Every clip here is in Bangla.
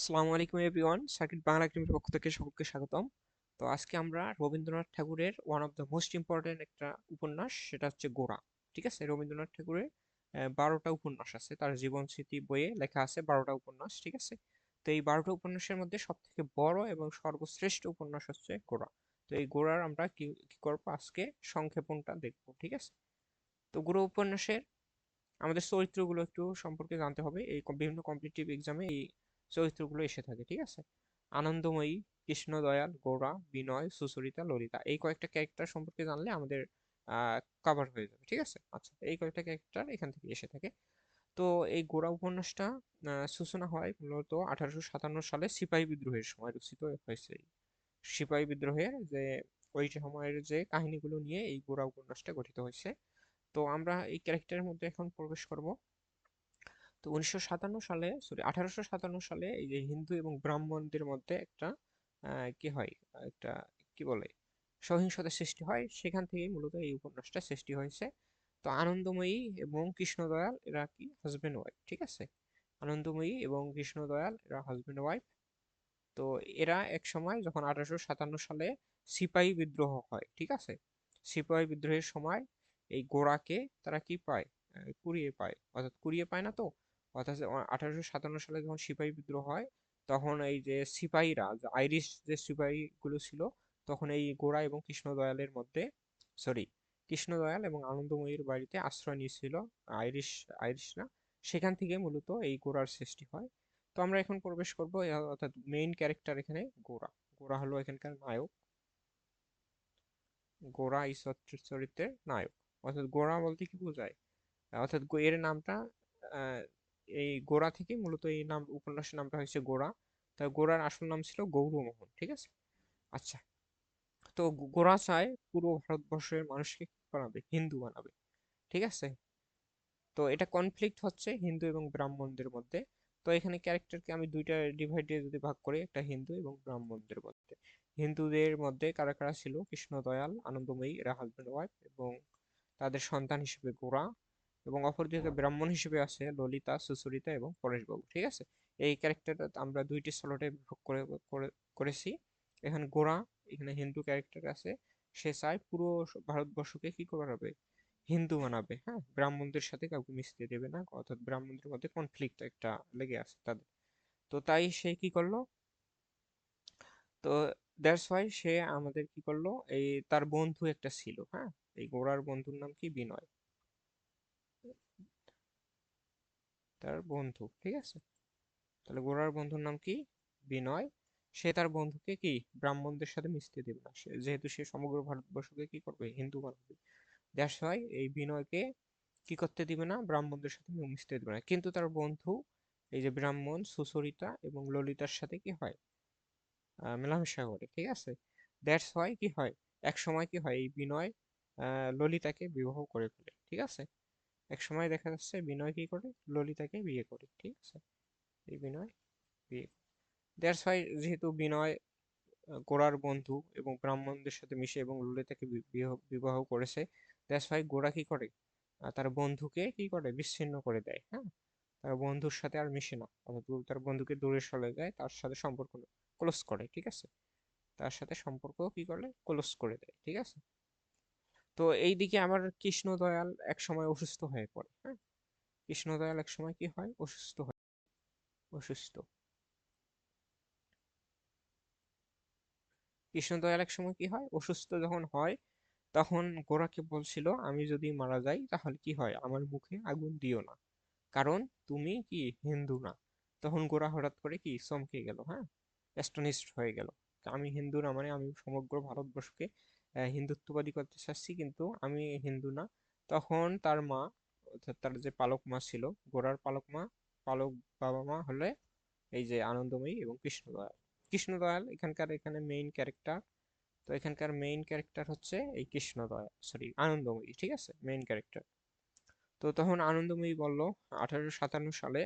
আসসালামু আলাইকুম এভরিওয়ান সার্কিট বাংলা একাডেমির পক্ষ থেকে সকলকে স্বাগতম। তো আজকে আমরা রবীন্দ্রনাথ ঠাকুরের one of the most important একটা উপন্যাস, সেটা হচ্ছে গোরা ঠিক আছে? রবীন্দ্রনাথ ঠাকুরের বারোটা উপন্যাস আছে। তার জীবন স্মৃতি বইয়ে লেখা আছে বারোটা উপন্যাস, ঠিক আছে? তো এই বারোটা উপন্যাসের মধ্যে সব থেকে বড় এবং সর্বশ্রেষ্ঠ উপন্যাস হচ্ছে গোরা তো এই গোরার আমরা কি কি করব? আজকে সংক্ষেপণটা দেখব, ঠিক আছে? তো গোরা উপন্যাসের আমাদের চরিত্রগুলো একটু সম্পর্কে জানতে হবে। এই বিভিন্ন কম্পিটিটিভ এক্সামে এই চরিত্রগুলো এসে থাকে, ঠিক আছে? আনন্দময়ী কৃষ্ণ দয়াল গোরা বিনয়, সুচরিতা, ললিতা, এই কয়েকটা ক্যারেক্টার সম্পর্কে জানলে আমাদের কভার হয়ে যাবে, ঠিক আছে? আচ্ছা এই কয়েকটা ক্যারেক্টার এখান থেকে এসে থাকে। তো এই গোরা উপন্যাসটা সূচনা হয় মূলত আঠারোশো সাতান্ন সালে সিপাহী বিদ্রোহের সময় রচিত হয়েছে। সিপাহী বিদ্রোহের যে, ওই সময়ের যে কাহিনীগুলো নিয়ে এই গোরা উপন্যাসটা গঠিত হয়েছে। তো আমরা এই ক্যারেক্টারের মধ্যে এখন প্রবেশ করব। তো উনিশশো সাতান্ন সালে সরি আঠারোশো সাতান্ন সালে এই যে হিন্দু এবং ব্রাহ্মণদের মধ্যে একটা কি হয়? একটা, কি বলে? সহিংসতার সৃষ্টি হয়। সেখান থেকেই মূলত এই উপন্যাসটা সৃষ্টি হয়েছে। তো আনন্দময়ী এবং কৃষ্ণদয়াল, এরা কি? হাজবেন্ড ওয়াইফ ঠিক আছে? আনন্দময়ী এবং কৃষ্ণদয়াল, এরা হাজবেন্ড ওয়াইফ তো এরা এক সময় যখন আঠারোশো সাতান্ন সালে সিপাহী বিদ্রোহ হয়, ঠিক আছে? সিপাহী বিদ্রোহের সময় এই গোড়াকে তারা কি পায়? কুড়িয়ে পায়। অর্থাৎ কুড়িয়ে পায় না তো? অর্থাৎ আঠারোশো সাতান্ন সালে যখন সিপাহী বিদ্রোহ হয়, তখন এই যে সিপাহীরা আইরিশ যে সিপাহীগুলো ছিল, তখন এই গোড়া এবং কৃষ্ণদয়ালের মধ্যে সরি কৃষ্ণদয়াল এবং আনন্দময়ীর বাড়িতে আশ্রয় নিয়েছিল আইরিশ, আইরিশরা। সেখান থেকে মূলত এই গোড়ার সৃষ্টি হয়। তো আমরা এখন প্রবেশ করব অর্থাৎ মেইন ক্যারেক্টার এখানে গোড়া গোড়া হলো এখানকার নায়ক। গোড়া এই চরিত্রের নায়ক। অর্থাৎ গোড়া বলতে কি বোঝায়? অর্থাৎ এর নামটা এই গোড়া থেকে মূলত এই নাম, উপন্যাসের নামটা হয়েছে গোড়া। তা গোড়ার আসল নাম ছিল গৌরমোহন, ঠিক আছে? আচ্ছা তো গোড়া চায় পুরো ভারতবর্ষের মানুষকে বানাবে? হিন্দু বানাবে, ঠিক আছে? তো এটা কনফ্লিক্ট হচ্ছে হিন্দু এবং ব্রাহ্মণদের মধ্যে। তো এখানে ক্যারেক্টারকে আমি দুইটা ডিভাইডে যদি ভাগ করি, একটা হিন্দু এবং ব্রাহ্মণদের মধ্যে। হিন্দুদের মধ্যে কারা কারা ছিল? কৃষ্ণদয়াল, আনন্দময়ী এরা হাজব্যান্ড এবং তাদের সন্তান হিসেবে গোড়া। এবং অপরদিকে ব্রাহ্মণ হিসেবে আছে ললিতা, সুচরিতা এবং পরেশবাবু, ঠিক আছে? এই ক্যারেক্টারটা আমরা দুইটি স্লটে বিভোগ করে করেছি। এখানে গোড়া এখানে হিন্দু ক্যারেক্টার আছে। সে চায় পুরো ভারতবর্ষকে কি করাবে হিন্দু বানাবে হ্যাঁ? ব্রাহ্মণদের সাথে কাউকে মিশতে দেবে না, অর্থাৎ ব্রাহ্মণদের মধ্যে কনফ্লিক্ট একটা লেগে আছে তাদের। তো তাই সে কি করল? তো দ্যাটস ওয়াই সে আমাদের কি করল? এই তার বন্ধু একটা ছিল হ্যাঁ? এই গোড়ার বন্ধুর নাম কি? বিনয়। তার বন্ধু, ঠিক আছে? তাহলে গোড়ার বন্ধুর নাম কি? বিনয়। সে তার বন্ধুকে কি? ব্রাহ্মণদের সাথে মিশতে দেবে না। যেহেতু সে সমগ্র ভারতবর্ষকে কি করবে? হিন্দু বানাবে দ্যাটস ওয়াই এই বিনয়কে কি করতে দিবে না? ব্রাহ্মণদের সাথে মিশতে দেবে না। কিন্তু তার বন্ধু, এই যে ব্রাহ্মণ, সুচরিতা এবং ললিতার সাথে কি হয়? মেলামেশা করে ঠিক আছে? দ্যাটস ওয়াই কি হয়? এক সময় কি হয়? এই বিনয় ললিতাকে বিবাহ করে ফেলে, ঠিক আছে? এক সময় দেখা যাচ্ছে বিনয় কি করে? ললিতাকে বিয়ে করে, ঠিক আছে? এই বিনয় বিয়ে দ্যাটস ওয়াই যেহেতু বিনয় গোড়ার বন্ধু এবং ব্রাহ্মণদের সাথে মিশে এবং ললিতাকে বিবাহ করেছে দ্যাটস ওয়াই গোড়া কি করে? তার বন্ধুকে কি করে? বিচ্ছিন্ন করে দেয় হ্যাঁ? তার বন্ধুর সাথে আর মিশে না। তার বন্ধুকে দূরে সরে যায়, তার সাথে সম্পর্ক ক্লোজ করে, ঠিক আছে? তার সাথে সম্পর্ক কি করে? ক্লোজ করে দেয়, ঠিক আছে? তো এই দিকে আমার কৃষ্ণদয়াল এক সময় অসুস্থ হয়ে পড়ে হ্যাঁ? কৃষ্ণদয়াল এক সময় কি হয়? অসুস্থ হয় অসুস্থ। কৃষ্ণদয়াল এক সময় কি হয়? অসুস্থ যখন হয়, তখন গোরাকে বলছিল, আমি যদি মারা যাই, তাহলে কি হয়? আমার মুখে আগুন দিও না। কারণ তুমি কি? হিন্দু না। তখন গোরা হঠাৎ করে কি? চমকে গেল হ্যাঁ? অ্যাস্টনিস্ট হয়ে গেল। আমি হিন্দু না মানে আমি সমগ্র ভারতবর্ষকে হিন্দুত্ববাদী করতে চাচ্ছি কিন্তু আমি হিন্দু না। তখন তার মা, অর্থাৎ তার যে পালক মা ছিল গোড়ার পালক মা, পালক বাবা মা হলে এই যে আনন্দময়ী এবং কৃষ্ণদয়াল। কৃষ্ণদয়াল এখানকার এখানে মেইন ক্যারেক্টার তো এখানকার মেইন ক্যারেক্টার হচ্ছে এই কৃষ্ণদয়াল সরি আনন্দময়ী, ঠিক আছে? মেইন ক্যারেক্টার তো তখন আনন্দময়ী বলল, আঠারোশো সাতান্ন সালে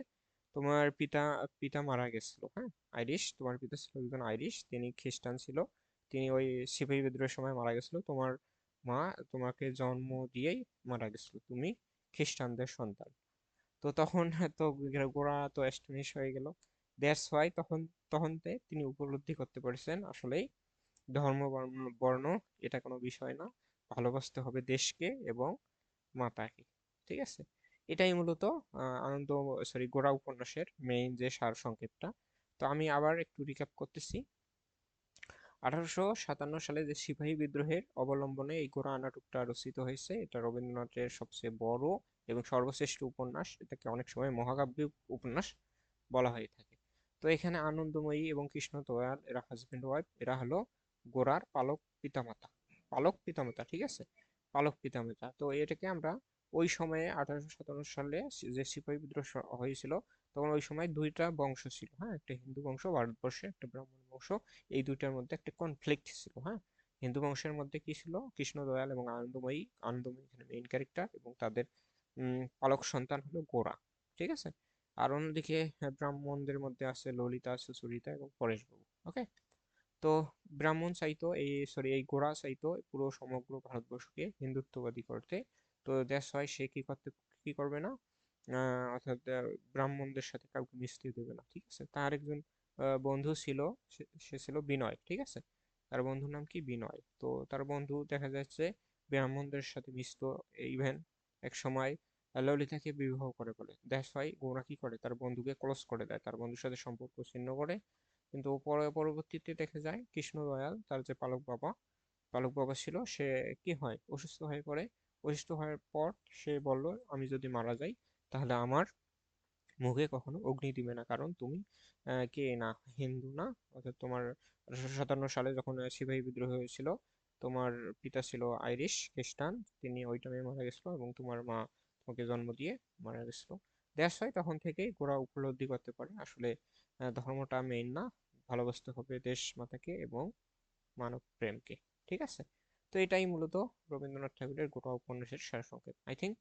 তোমার পিতা পিতা মারা গেছিল হ্যাঁ? আইরিশ, তোমার পিতা ছিল একজন আইরিশ, তিনি খ্রিস্টান ছিল। তিনি ওই সিপাহী বিদ্রোহের সময় মারা গেছিল। তোমার মা তোমাকে জন্ম দিয়েই মারা গেছিল। তুমি খ্রিস্টানদের সন্তান। তো তখন তো গোড়া তো অ্যাস্টনিশ হয়ে গেল। দ্যাটস ওয়াই তখন, তখনতে তিনি উপলব্ধি করতে পেরেছেন, আসলেই ধর্ম, বর্ণ- এটা কোনো বিষয় না। ভালোবাসতে হবে দেশকে এবং মাতাকে। ঠিক আছে? এটাই মূলত আনন্দ সরি গোড়া উপন্যাসের মেইন যে সার সংক্ষেপটা তো আমি আবার একটু রিক্যাপ করতেছি। আঠারোশো সাতান্ন সালে যে সিপাহী বিদ্রোহের অবলম্বনে এই গোড়া নাটকটা রচিত হয়েছে। এটা রবীন্দ্রনাথের সবচেয়ে বড় এবং সর্বশ্রেষ্ঠ উপন্যাস। এটাকে অনেক সময় মহাকাব্য উপন্যাস বলা হয়ে থাকে। তো এখানে আনন্দময়ী এবং কৃষ্ণ দয়াল এরা হাজবেন্ড ওয়াইফ এরা হলো গোড়ার পালক পিতামাতা। পালক পিতামাতা, ঠিক আছে? পালক পিতামাতা। তো এটাকে আমরা ওই সময়ে আঠারোশো সাতান্ন সালে যে সিপাহী বিদ্রোহ হয়েছিল তখন ওই সময় দুইটা বংশ ছিল হ্যাঁ? একটা হিন্দু বংশ ভারতবর্ষে একটা ব্রাহ্মণ বংশ। এই দুইটার মধ্যে একটা কনফ্লিক্ট ছিল হ্যাঁ? হিন্দু বংশের মধ্যে কি ছিল? কৃষ্ণদয়াল এবং আনন্দময়ী আনন্দময়ী এখানে মেইন ক্যারেক্টার এবং তাদের পালক সন্তান হলো গোরা, ঠিক আছে? আর অন্যদিকে ব্রাহ্মণদের মধ্যে আছে ললিতা সুচরিতা এবং পরেশবাবু ওকে তো ব্রাহ্মণ চাইতো এই সরি এই গোরা চাইতো পুরো সমগ্র ভারতবর্ষকে হিন্দুত্ববাদী করতে। তো দ্যাটস হয় সে কি করতে, কি করবে না? অর্থাৎ ব্রাহ্মণদের সাথে কাউকে মিশতে দেবে না, ঠিক আছে? তার একজন বন্ধু ছিল, সে ছিল বিনয়, ঠিক আছে? তার বন্ধুর নাম কি? বিনয়। তো তার বন্ধু দেখা যাচ্ছে ব্রাহ্মণদের সাথে মিশতো ইভেন এক সময় ললিতাকে বিবাহ করে বলে। দ্যাটস ওয়াই গোরা কি করে? তার বন্ধুকে ক্লোজ করে দেয়। তার বন্ধুর সাথে সম্পর্ক ছিন্ন করে। কিন্তু পরে, পরবর্তীতে দেখা যায় কৃষ্ণদয়াল তার যে পালক বাবা পালক বাবা ছিল, সে কি হয়? অসুস্থ হয়ে পড়ে। অসুস্থ হওয়ার পর সে বলল, আমি যদি মারা যাই তাহলে আমার মুখে কখনো অগ্নি দিবে না। কারণ তুমি কে না? হিন্দু না? অর্থাৎ তোমার আঠারোশো সাতান্ন সালে যখন সিপাহী বিদ্রোহ হয়েছিল, তোমার পিতা ছিল আইরিশ, খ্রিস্টান, তিনি ওই টাইমে মারা গেছিল এবং তোমার মা তোমাকে জন্ম দিয়ে মারা গেছিল। দেশ হয় তখন থেকেই গোরা উপলব্ধি করতে পারে, আসলে ধর্মটা মেইন না, ভালোবাসতে হবে দেশ মাতাকে এবং মানব প্রেমকে। ঠিক আছে? তো এটাই মূলত রবীন্দ্রনাথ ঠাকুরের গোটা উপন্যাসের সারসংক্ষেপ। আই থিঙ্ক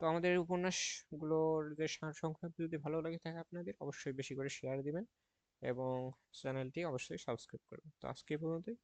তো আমাদের উপন্যাসগুলোর যে সারসংক্ষেপ যদি ভালো লাগে থাকে আপনাদের, অবশ্যই বেশি করে শেয়ার দিবেন এবং চ্যানেলটি অবশ্যই সাবস্ক্রাইব করবেন তো আজকে পর্যন্তই।